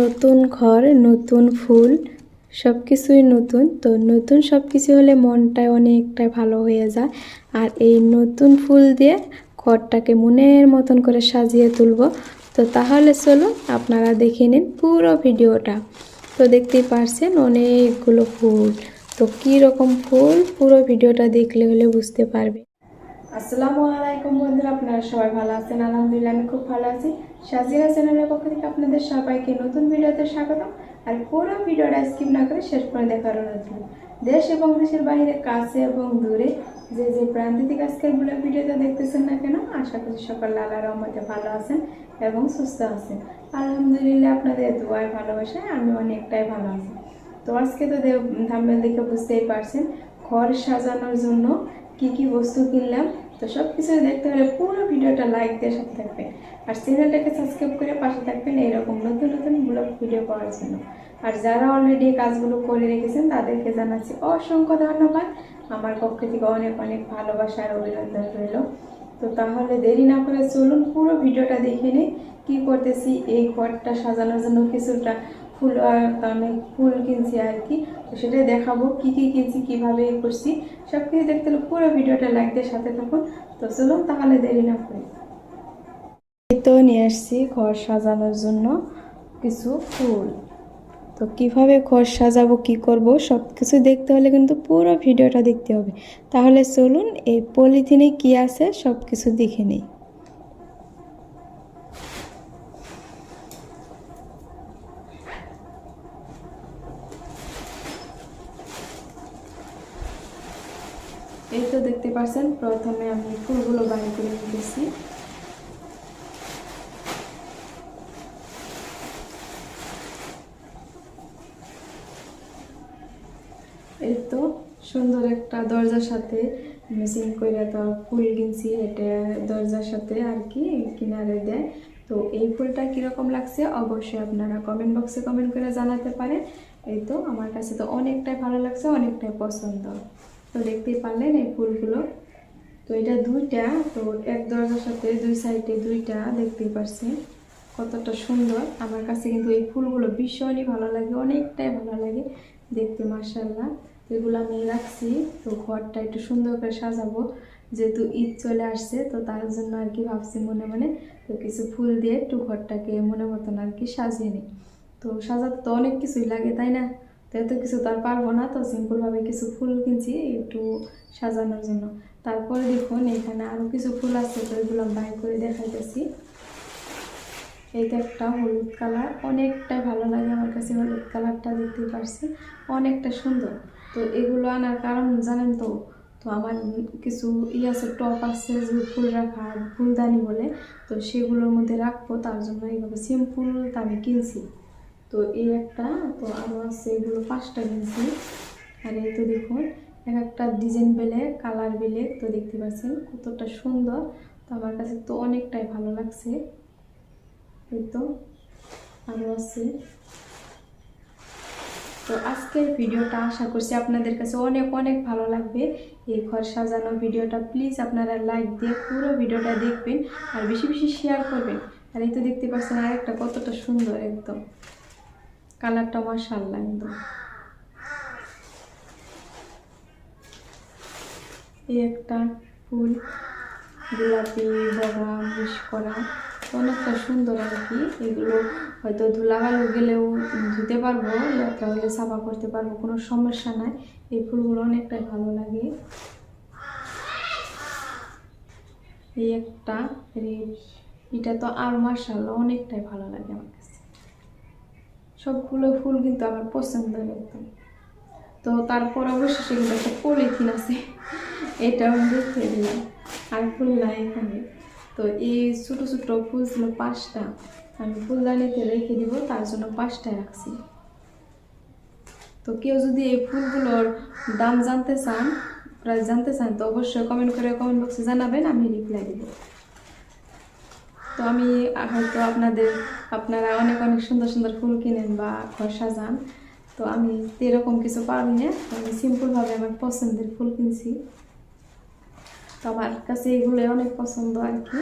নতুন ঘর, নতুন ফুল সব কিছুই নতুন। তো নতুন সব কিছু হলে মনটা অনেকটা ভালো হয়ে যায়। আর এই নতুন ফুল দিয়ে ঘরটাকে মনের মতন করে সাজিয়ে তুলব। তো তাহলে চলো আপনারা দেখে নিন পুরো ভিডিওটা। তো দেখতেই পারছেন অনেকগুলো ফুল। তো কী রকম ফুল, পুরো ভিডিওটা দেখলে হলে বুঝতে পারবে আসসালামু আলাইকুম বন্ধুরা, আপনারা সবাই ভালো আছেন? আলহামদুলিল্লাহ, আমি খুব ভালো আছি। সাজিরা চ্যানেলের পক্ষ থেকে আপনাদের সবাইকে নতুন ভিডিওতে স্বাগত আর পুরো ভিডিওটা স্কিপ না করে শেষ করে দেখার অনুরোধ। দেশ এবং দেশের বাইরে, কাছে এবং দূরে যে যে প্রান্ত থেকে আজকের ব্লগ ভিডিওটা দেখতেছেন না কেন, আশা করি সকল আল্লাহ রহমতে ভালো আছেন এবং সুস্থ আছেন। আলহামদুলিল্লাহ আপনাদের দোয়ায় ভালোবাসায় আমি অনেকটাই ভালো আছি। তো আজকে তো থাম্বেল দেখে বুঝতেই পারছেন, ঘর সাজানোর জন্য কি কি বস্তু কিনলাম তো সব কিছু দেখতে হলে পুরো ভিডিওটা লাইক দিয়ে সাথে থাকবেন। আর চ্যানেলটাকে সাবস্ক্রাইব করে পাশে থাকবেন এইরকম নতুন নতুন ব্লগ ভিডিও পাওয়ার জন্য। আর যারা অলরেডি কাজগুলো করে রেখেছেন, তাদেরকে জানাচ্ছি অসংখ্য ধন্যবাদ। আমার পক্ষ থেকে অনেক অনেক ভালোবাসা আর অভিনন্দন রইল। তো তাহলে দেরি না করে চলুন পুরো ভিডিওটা দেখে নিই। কী করতেছি? এই ঘরটা সাজানোর জন্য কিছুটা ফুল আমি ফুল কিনছি আর কি। তো সেটাই দেখাবো কি কি কিনছি, কীভাবে করছি। সব কিছু দেখতে হলে পুরো ভিডিওটা লাইক দিয়ে সাথে থাকুন। তো চলুন, তাহলে দেরি না করে। তো নিয়ে আসছি ঘর সাজানোর জন্য কিছু ফুল। তো কীভাবে ঘর সাজাবো, কি করব সব কিছু দেখতে হলে কিন্তু পুরো ভিডিওটা দেখতে হবে। তাহলে চলুন, এই পলিথিনে কি আছে সব কিছু দেখে নেই। এই তো দেখতে পাচ্ছেন, প্রথমে আমি ফুলগুলো বাইর করে নিতেছি এই তো সুন্দর একটা দরজার সাথে মেশিন করে তো ফুল কিনছি এটা দরজার সাথে আর কি কিনারে দেয়। তো এই ফুলটা কীরকম লাগছে অবশ্যই আপনারা কমেন্ট বক্সে কমেন্ট করে জানাতে পারেন। এই তো আমার কাছে তো অনেকটাই ভালো লাগছে, অনেকটাই পছন্দ। তো দেখতেই পারলেন এই ফুলগুলো। তো এটা দুইটা, তো এক দরজার সাথে দুই সাইডে দুইটা দেখতেই পারছেন কতটা সুন্দর। আমার কাছে কিন্তু এই ফুলগুলো ভীষণই ভালো লাগে, অনেকটাই ভালো লাগে দেখতে মার্শাল্লাহ এগুলো আমি রাখছি, তো ঘরটা একটু সুন্দর করে সাজাবো। যেহেতু ঈদ চলে আসছে, তো তার জন্য আর কি ভাবছি মনে মনে তো কিছু ফুল দিয়ে একটু ঘরটাকে মনে মতন আর কি সাজিয়ে নিই। তো সাজাতে তো অনেক কিছুই লাগে, তাই না? তো এত কিছু তো আর পারব না তো সিম্পলভাবে কিছু ফুল কিনছি, একটু সাজানোর জন্য। তারপরে দেখুন, এখানে আরও কিছু ফুল আছে তো এগুলো বাই করে দেখাইতেছি। এইটা একটা হলুদ কালার, অনেকটাই ভালো লাগে আমার কাছে হলুদ কালারটা দেখতে পারছি, অনেকটা সুন্দর। তো এগুলো আনার কারণ জানেন তো তো আমার কিছু ই আছে টপ আছে, যে ফুল রাখা, ফুলদানি বলে, তো সেগুলোর মধ্যে রাখব, তার জন্য এইভাবে সিম্পল আমি কিনছি। তো এই একটা, তো আরও আছে, এগুলো পাঁচটা কিনছি আর এই তো দেখুন, এক একটা ডিজাইন বেলে কালার বেলে, তো দেখতে পাচ্ছেন কতটা সুন্দর। তো আমার কাছে তো অনেকটাই ভালো লাগছে। এই তো আরও আছে। তো আজকের ভিডিওটা আশা করছি আপনাদের কাছে অনেক অনেক ভালো লাগবে। এই ঘর সাজানো ভিডিওটা প্লিজ আপনারা লাইক দিয়ে পুরো ভিডিওটা দেখবেন আর বেশি বেশি শেয়ার করবেন। আর এই তো দেখতে পাচ্ছেন আরেকটা কতটা সুন্দর একদম। কালারটা মার্শাল্লাহ একদম। এই একটা ফুল, গোলাপি বগা মিশ করা, অনেকটা সুন্দর আর কি। এগুলো হয়তো ধুলাবালু গেলেও ধুতে পারব তাহলে সাফা করতে পারব, কোনো সমস্যা নাই। এই ফুলগুলো অনেকটাই ভালো লাগে। এই একটা এটা তো আর মার্শাল্লাহ অনেকটাই ভালো লাগে আমার সবগুলো ফুল কিন্তু আমার পছন্দের একদম তো তারপর অবশেষে কিন্তু একটা পলিথিন আছে। এটা আমি দিলাম। আর ফুল নাই এখানে। তো এই ছোটো ছোটো ফুল ছিল পাঁচটা। আমি ফুলদানিতে রেখে দিব, তার জন্য পাঁচটা রাখছি। তো কেউ যদি এই ফুলগুলোর দাম জানতে চান, প্রাইস জানতে চান, তো অবশ্যই কমেন্ট করে কমেন্ট বক্সে জানাবেন, আমি রিপ্লাই দিব। তো আমি হয়তো আপনাদের, আপনারা অনেক অনেক সুন্দর সুন্দর ফুল কিনেন বা ঘর সাজান। তো আমি এরকম কিছু পারি না। আমি সিম্পলভাবে আমার পছন্দের ফুল কিনছি। তো আমার কাছে এগুলো অনেক পছন্দ আর কি।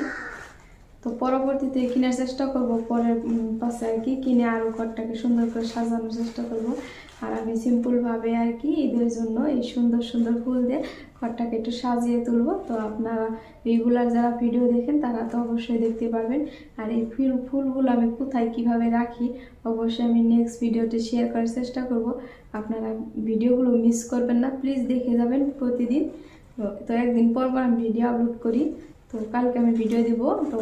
তো পরবর্তীতে কেনার চেষ্টা করব। পরের পাশে আর কি কিনে আরও ঘরটাকে সুন্দর করে সাজানোর চেষ্টা করব। আর আমি সিম্পলভাবে আর কি ঈদের জন্য এই সুন্দর সুন্দর ফুল দিয়ে ঘরটাকে একটু সাজিয়ে তুলব। তো আপনারা রেগুলার যারা ভিডিও দেখেন, তারা তো অবশ্যই দেখতে পারবেন। আর এই ফুল, ফুলগুলো আমি কোথায় কীভাবে রাখি, অবশ্যই আমি নেক্সট ভিডিওতে শেয়ার করার চেষ্টা করব। আপনারা ভিডিওগুলো মিস করবেন না প্লিজ দেখে যাবেন প্রতিদিন। তো একদিন পর পর আমি ভিডিও আপলোড করি। তো কালকে আমি ভিডিও দিব, তো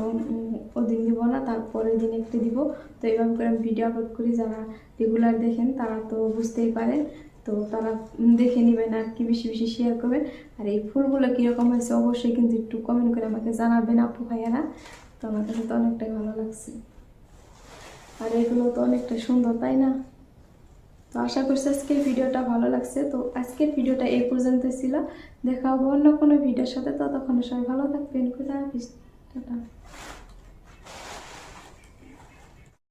ওদিন দিব না, তারপরের দিন একটু দিব। তো এইভাবে করে আমি ভিডিও আপলোড করি, যারা রেগুলার দেখেন তারা তো বুঝতেই পারেন। তো তারা দেখে নেবেন আর কি বেশি বেশি শেয়ার করবেন। আর এই ফুলগুলো কীরকম হয়েছে অবশ্যই কিন্তু একটু কমেন্ট করে আমাকে জানাবেন আপু ভাইয়ারা। তো আমার কাছে তো অনেকটাই ভালো লাগছে। আর এগুলো তো অনেকটা সুন্দর, তাই না? তো আশা করছি আজকের ভিডিওটা ভালো লাগছে। তো আজকের ভিডিওটা এই পর্যন্ত ছিল। দেখা হব অন্য কোনো ভিডিওর সাথে। ততক্ষণ সবাই ভালো থাকবেন। খুদা